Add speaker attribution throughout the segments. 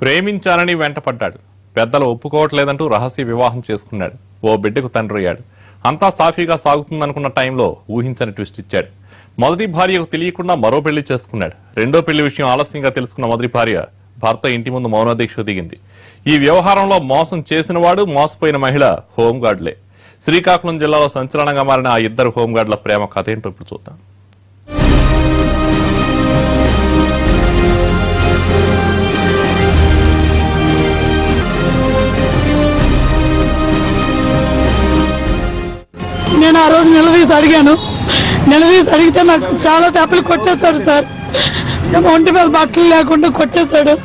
Speaker 1: ప్రేమించాలని వెంటపడ్డాడు. పెద్దలు ఒప్పుకోవట్లేదంటూ రహస్య వివాహం చేసుకున్నాడు. ఓ బిడ్డకు తండ్రి అయ్యాడు. అంతా సాఫీగా సాగుతుందనుకున్న టైంలో ఊహించని ట్విస్ట్ ఇచ్చాడు. మొదటి భార్యకు తెలియకుండా మరో పెళ్ళి చేసుకున్నాడు. రెండో పెళ్ళి విషయం ఆలస్యంగా తెలుసుకున్న మొదటి భార్య భర్త ఇంటి ముందు మౌనదీక్ష దిగింది. ఈ వ్యవహారంలో మోసం చేసినవాడు మోసపోయిన మహిళ హోంగార్డులే. శ్రీకాకుళం జిల్లాలో సంచలనంగా మారిన ఆ ఇద్దరు హోంగార్డుల ప్రేమ కథ ఏంటో ఇప్పుడు చూద్దాం.
Speaker 2: నేను ఆ రోజు నిలదీసి అడిగాను. నిలదీసి అడిగితే నాకు చాలా దెబ్బలు కొట్టేశాడు సార్. ఒంటి మీద బట్టలు లేకుండా కొట్టేశాడు.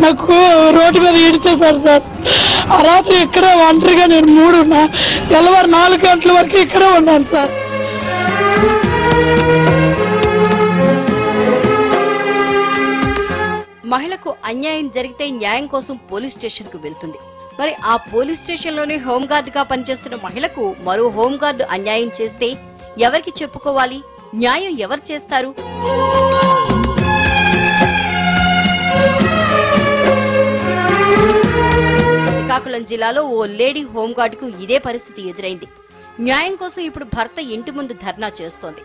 Speaker 2: నాకు రోడ్డు మీద ఈడ్చేశారు సార్. ఆ రాత్రి ఇక్కడే ఒంటరిగా నేను మూడు నా- తెల్లవారు నాలుగు గంటల వరకు ఇక్కడే ఉన్నాను సార్.
Speaker 3: మహిళకు అన్యాయం జరిగితే న్యాయం కోసం పోలీస్ స్టేషన్కు వెళ్తుంది. మరి ఆ పోలీస్ స్టేషన్లోనే హోంగార్డ్గా పనిచేస్తున్న మహిళకు మరో హోంగార్డు అన్యాయం చేస్తే ఎవరికి చెప్పుకోవాలి? న్యాయం ఎవరు చేస్తారు? శ్రీకాకుళం జిల్లాలో ఓ లేడీ హోంగార్డ్కు ఇదే పరిస్థితి ఎదురైంది. న్యాయం కోసం ఇప్పుడు భర్త ఇంటి ముందు ధర్నా చేస్తోంది.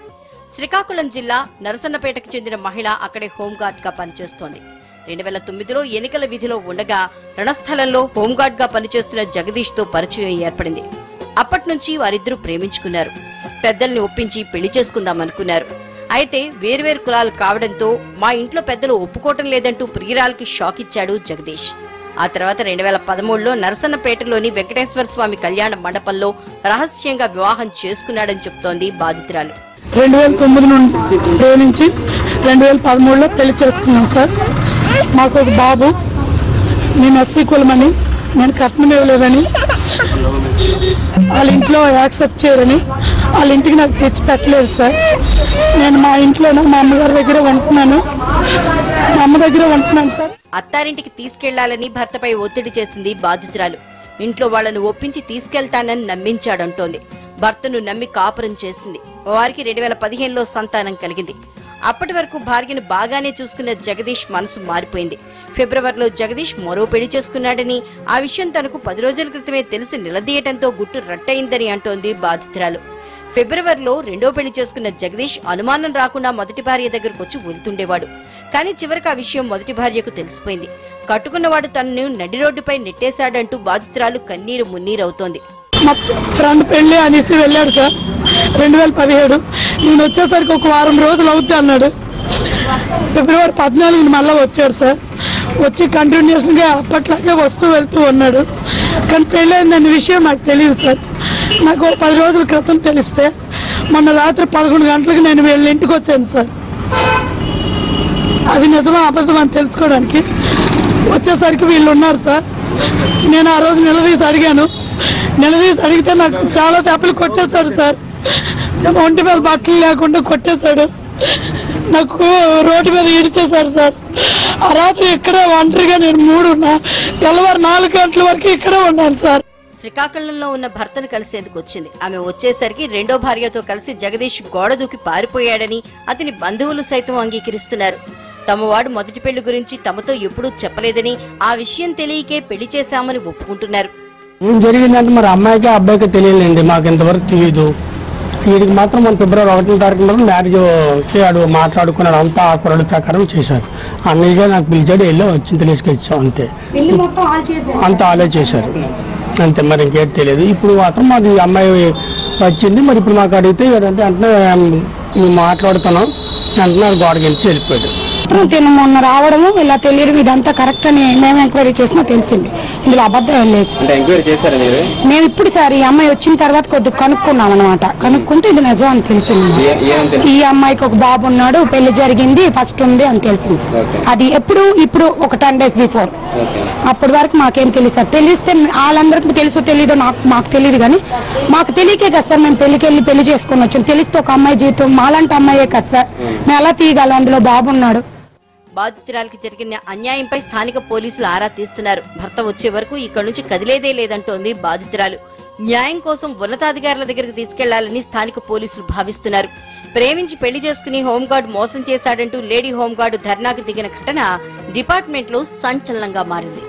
Speaker 3: శ్రీకాకుళం జిల్లా నరసన్నపేటకు చెందిన మహిళ అక్కడే హోంగార్డ్గా పనిచేస్తోంది. రెండు వేల తొమ్మిదిలో ఎన్నికల విధిలో ఉండగా రణస్థలంలో హోంగార్డ్గా పనిచేస్తున్న జగదీష్తో పరిచయం ఏర్పడింది. అప్పటి నుంచి వారిద్దరూ ప్రేమించుకున్నారు. పెద్దల్ని ఒప్పించి పెళ్ళి చేసుకుందామనుకున్నారు. అయితే వేర్వేరు కులాలు కావడంతో మా ఇంట్లో పెద్దలు ఒప్పుకోవటం లేదంటూ ప్రియురాలకి షాక్ ఇచ్చాడు జగదీష్. ఆ తర్వాత రెండు వేల పదమూడులో నరసన్నపేటలోని వెంకటేశ్వర స్వామి కళ్యాణ మండపంలో రహస్యంగా వివాహం చేసుకున్నాడని చెప్తోంది బాధితురాలు.
Speaker 2: రెండు వేల తొమ్మిది నుండి ప్రేమించి రెండు వేల పదమూడులో పెళ్ళి చేసుకున్నాం సార్. మాకు ఒక బాబు. నేను ఎస్సీ కులమని నేను కట్నం ఇవ్వలేదని వాళ్ళ ఇంట్లో యాక్సెప్ట్ చేయరని వాళ్ళ ఇంటికి నాకు తెచ్చి పెట్టలేదు సార్. నేను మా ఇంట్లోనే మా అమ్మగారి దగ్గర ఉంటున్నాను. మా అమ్మ దగ్గర ఉంటున్నాను సార్.
Speaker 3: అత్తారింటికి తీసుకెళ్ళాలని భర్తపై ఒత్తిడి చేసింది బాధితురాలు. ఇంట్లో వాళ్ళను ఒప్పించి తీసుకెళ్తానని నమ్మించాడంటోంది. భర్తను నమ్మి కాపురం చేసింది. వారికి రెండు వేల పదిహేనులో సంతానం కలిగింది. అప్పటి వరకు భార్యను బాగానే చూసుకున్న జగదీష్ మనసు మారిపోయింది. ఫిబ్రవరిలో జగదీష్ మరో పెళ్ళి చేసుకున్నాడని ఆ విషయం తనకు పది రోజుల క్రితమే తెలిసి నిలదీయటంతో గుట్టు రట్టయిందని అంటోంది బాధితురాలు. ఫిబ్రవరిలో రెండో పెళ్ళి చేసుకున్న జగదీష్ అనుమానం రాకుండా మొదటి భార్య దగ్గరకు వచ్చి వెళ్తుండేవాడు. కానీ చివరికి ఆ విషయం మొదటి భార్యకు తెలిసిపోయింది. కట్టుకున్నవాడు తనను నడి రోడ్డుపై నెట్టేశాడంటూ బాధితురాలు కన్నీరు మున్నీరవుతోంది.
Speaker 2: ఫ్రెండ్ పెళ్ళి అనేసి వెళ్ళాడు సార్. రెండు వేల పదిహేడు. నేను వచ్చేసరికి ఒక వారం రోజులు అవుతుంది అన్నాడు. ఫిబ్రవరి పద్నాలుగుని మళ్ళీ వచ్చాడు సార్. వచ్చి కంటిన్యూషన్గా అప్పట్లాగే వస్తూ వెళ్తూ ఉన్నాడు. కానీ పెళ్ళైందన్న విషయం నాకు తెలియదు సార్. నాకు పది రోజుల క్రితం తెలిస్తే మొన్న రాత్రి పదకొండు గంటలకు నేను వీళ్ళ ఇంటికి వచ్చాను సార్. అది నిజమా అబద్ధం అని తెలుసుకోవడానికి వచ్చేసరికి వీళ్ళు ఉన్నారు సార్. నేను ఆ రోజు నిలదీసి అడిగాను. నిలదీసి అడిగితే నాకు చాలా దెబ్బలు కొట్టేశారు సార్. ఒంటి మీద బట్టలు లేకుండా కొట్టేశాడు. నాకు రోడ్డు మీద ఈడ్చేశాడు సార్. ఆ రాత్రి ఇక్కడే ఒంటరిగా నేను మూడు ఉన్నా తెల్లవారు నాలుగు గంటల వరకు ఇక్కడే ఉన్నాను సార్.
Speaker 3: శ్రీకాకుళంలో ఉన్న భర్తను కలిసేందుకు వచ్చింది. ఆమె వచ్చేసరికి రెండో భార్యతో కలిసి జగదీష్ గోడ దూకి పారిపోయాడని అతని బంధువులు సైతం అంగీకరిస్తున్నారు. తమ వాడు మొదటి పెళ్ళి గురించి తమతో ఎప్పుడూ చెప్పలేదని ఆ విషయం తెలియకే పెళ్ళి చేశామని ఒప్పుకుంటున్నారు.
Speaker 4: ఏం జరిగిందంటే మరి అమ్మాయికి అబ్బాయికి తెలియలేండి. మాకు ఇంతవరకు తెలియదు వీడికి మాత్రం మన ఫిబ్రవరి ఒకటో తారీఖు వరకు మ్యారేజ్ ఆడు మాట్లాడుకున్నాడు అంతా ఆ కురడు ప్రకారం చేశారు. అన్నయ్యగా నాకు పిలిచాడు వెళ్ళి వచ్చింది తీసుకొచ్చాం అంతే. అంతా ఆలో చేశారు. అంతే మరి ఇంకేం తెలియదు. ఇప్పుడు మాత్రం మాది అమ్మాయి వచ్చింది మరి ఇప్పుడు మాకు అడిగితే ఏంటంటే అంటే మేము మాట్లాడుతున్నాం అంటున్నారు గోడకి వెళ్ళి వెళ్ళిపోయాడు.
Speaker 5: మాత్రం తిను మొన్న రావడము ఇలా తెలియడం ఇదంతా కరెక్ట్ అని మేము ఎంక్వైరీ చేసినా తెలిసింది. ఇందులో అబద్ధం లేదు సార్.
Speaker 6: అంటే ఎంక్వైరీ చేశారా మీరు?
Speaker 5: మేము ఇప్పుడు సార్ ఈ అమ్మాయి వచ్చిన తర్వాత కొద్దిగా కనుక్కున్నాం అనమాట కనుక్కుంటే ఇది నిజం అని తెలిసింది
Speaker 6: ఏ- ఏమని తెలుసు?
Speaker 5: ఈ అమ్మాయికి ఒక బాబు ఉన్నాడు పెళ్ళి జరిగింది ఫస్ట్ ఉంది అని తెలిసింది సార్.
Speaker 6: Okay.
Speaker 5: అది ఎప్పుడు ఇప్పుడు ఒక టెన్ డేస్ బిఫోర్
Speaker 6: ఓకే.
Speaker 5: అప్పటి వరకు మాకేం తెలియదు సార్. తెలిస్తే వాళ్ళందరికీ తెలుసో తెలీదో నాకు మాకు తెలియదు కానీ మాకు తెలియకే కదా సార్ మేము పెళ్ళికి వెళ్ళి పెళ్ళి చేసుకొని వచ్చాం. తెలిస్తే ఒక అమ్మాయి జీవితం మాలాంటి అమ్మాయే కదా సార్. మేము ఎలా తీయగలం అందులో బాబున్నాడు
Speaker 3: బాధితురాలికి జరిగిన అన్యాయంపై స్థానిక పోలీసులు ఆరా తీస్తున్నారు. భర్త వచ్చే వరకు ఇక్కడి నుంచి కదిలేదే లేదంటోంది బాధితురాలు. న్యాయం కోసం ఉన్నతాధికారుల దగ్గరికి తీసుకెళ్ళాలని స్థానిక పోలీసులు భావిస్తున్నారు. ప్రేమించి పెళ్ళి చేసుకుని హోంగార్డ్ మోసం చేశాడంటూ లేడీ హోంగార్డు ధర్నాకు దిగిన ఘటన డిపార్ట్మెంట్లో సంచలనంగా మారింది.